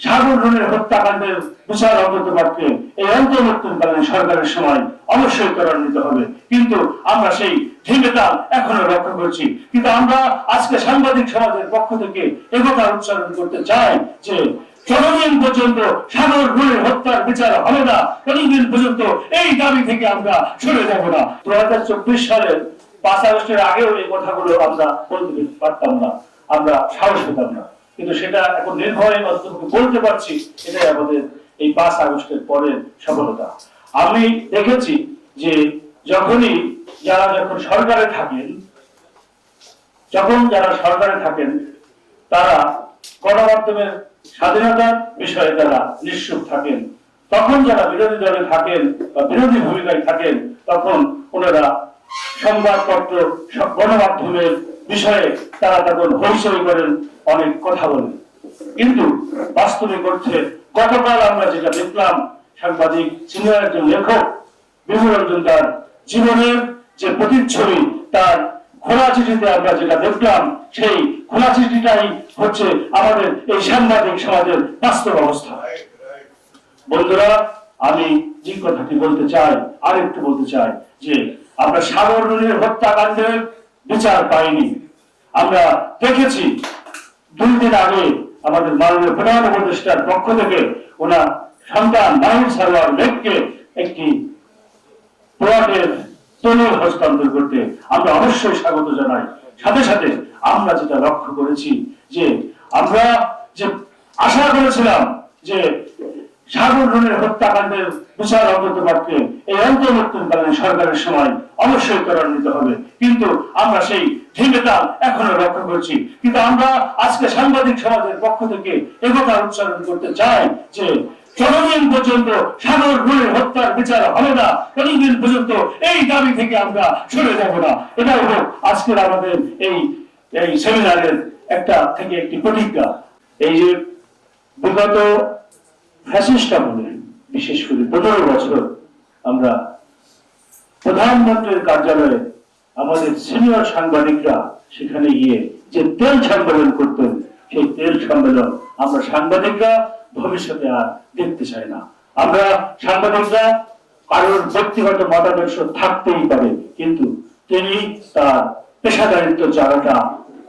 রুনের হত্যাকাণ্ডের বিচার অন্তর্ভুক্তকে এই অন্তর্বর্তীকালীন সরকারের সময় অবশ্যই ত্বরান্বিত হবে। কিন্তু আমরা সেই ঢিমেতাল এখনও লক্ষ্য করছি। কিন্তু আমরা আজকে সাংবাদিক সমাজের পক্ষ থেকে একথা উচ্চারণ করতে চাই যে, যতদিন পর্যন্ত সাগর রুনের হত্যার বিচার হবে না, ততদিন পর্যন্ত এই দাবি থেকে আমরা সরে যাব না। দু হাজার চব্বিশ সালের পাঁচ আগস্টের আগেও এই কথাগুলো আমরা বলতে পারতাম না। আমরা সাহস পেতাম না। কিন্তু সেটা এখন নির্ভয়ে অন্তত বলতে পারছি, এটাই আমাদের এই পাঁচ আগস্টের পরের সফলতা। আমি দেখেছি যে যখনই যারা যখন সরকারে থাকেন, যখন যারা সরকারে থাকেন, তারা গণমাধ্যমের স্বাধীনতার বিষয়ে তারা নিশ্চুপ থাকেন, তখন যারা বিরোধী দলে থাকেন বা বিরোধী ভূমিকায় থাকেন, তখন ওনারা সংবাদপত্র, সব গণমাধ্যমের বিষয়ে তারা তখন হইচই করেন, অনেক কথা বলেন। কিন্তু বাস্তবিক অর্থে গতকাল আমরা যেটা দেখলাম, সাংবাদিক সিনিয়র একজন লেখক বিমূরঞ্জন তার জীবনের যে প্রতিচ্ছবি, তার খোলা চিঠিতে আমরা যেটা দেখলাম, সেই খোলা চিঠিটাই হচ্ছে আমাদের এই সাংবাদিক সমাজের বাস্তব অবস্থা। বন্ধুরা, আমি যে কথাটি বলতে চাই, আরেকটু বলতে চাই যে, আমরা সাগর হত্যাকাণ্ডের বিচার পাইনি। আমরা দেখেছি, দুই দিন আগে আমাদের মাননীয় প্রধান উপদেষ্টার পক্ষ থেকে ওনার সন্তান নাহিদ সারোয়ার মেঘকে একটি প্লটের দলিল হস্তান্তর করতে আমরা অবশ্যই স্বাগত জানাই। সাথে সাথে আমরা যেটা লক্ষ্য করেছি যে আমরা যে আশা করেছিলাম যে রুনের হত্যাকাণ্ডের বিচার অন্তর্ভুক্তকে এই অন্তর্বর্তীকালীন সরকারের সময় অবশ্যই ত্বরান্বিত হবে। কিন্তু আমরা সেই ঢিমেতাল এখনও লক্ষ্য করছি। কিন্তু আমরা আজকে সাংবাদিক সমাজের পক্ষ থেকে একথা উচ্চারণ করতে চাই যে, যতদিন পর্যন্ত সাগর রুনের হত্যার বিচার হবে না, ততদিন পর্যন্ত এই দাবি থেকে আমরা সরে যাব না। এটাই হোক আজকের আমাদের এই এই সেমিনারের একটা থেকে একটি প্রতিজ্ঞা। এই যে বিগত ফ্যাসিস্ট আমলে বিশেষ করে পনেরো বছর, আমরা প্রধানমন্ত্রীর কার্যালয়ে আমাদের সিনিয়র সাংবাদিকরা সেখানে গিয়ে যে তেল সম্মেলন করতেন, সেই তেল সম্মেলন আমরা সাংবাদিকরা ভবিষ্যতে আর দেখতে চাই না। আমরা সাংবাদিকরা কারোর ব্যক্তিগত মতাদর্শ থাকতেই পারে, কিন্তু তিনি তার পেশাদারিত্ব জায়গাটা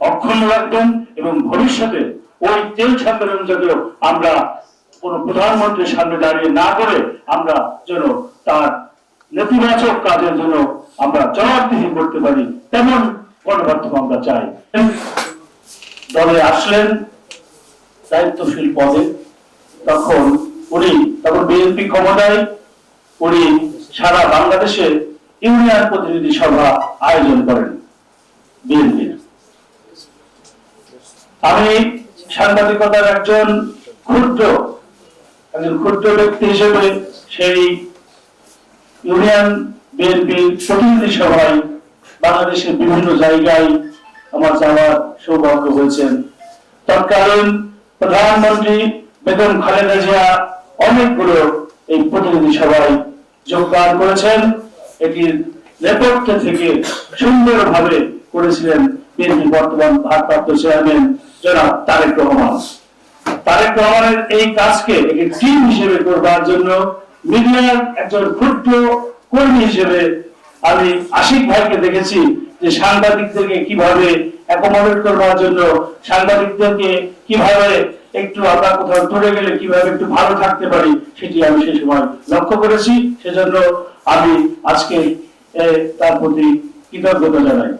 অক্ষুণ্ণ রাখবেন এবং ভবিষ্যতে ওই তেল সম্মেলন যদিও আমরা কোন প্রধানমন্ত্রীর সামনে দাঁড়িয়ে না করে আমরা যেন তার নেতিবাচক কাজের জন্য আমরা জবাবদিহি করতে পারি, তেমন গণমাধ্যম আমরা চাই। দলে আসলেন দায়িত্বশীল পদে। তখন উনি, তখন বিএনপি ক্ষমতায়, উনি সারা বাংলাদেশে ইউনিয়ন প্রতিনিধি সভা আয়োজন করেন বিএনপির আমি সাংবাদিকতার একজন ক্ষুদ্র একজন ক্ষুদ্র ব্যক্তি হিসেবে সেই ইউনিয়ন বিএনপির প্রতিনিধি সভায় বাংলাদেশের বিভিন্ন জায়গায় আমার যাওয়ার সৌভাগ্য হয়েছেন তৎকালীন প্রধানমন্ত্রী বেগম খালেদা জিয়া অনেকগুলো এই প্রতিনিধি সভায় যোগদান করেছেন। এটির নেপথ্য থেকে সুন্দরভাবে করেছিলেন বিএনপি বর্তমান ভারপ্রাপ্ত চেয়ারম্যান জনাব তারেক রহমান। তারেক রহমানের এই কাজকে টিম হিসেবে করবার জন্য মিডিয়ার একজন ক্ষুদ্র কর্মী হিসেবে আমি আশিক ভাইকে দেখেছি যে সাংবাদিকদেরকে কীভাবে অ্যাকোমোডেট করবার জন্য, সাংবাদিকদেরকে কীভাবে একটু আমরা কোথাও গেলে কীভাবে একটু ভালো থাকতে পারি, সেটি আমি সেই সময় লক্ষ্য করেছি। সেজন্য আমি আজকে তার প্রতি কৃতজ্ঞতা জানাই।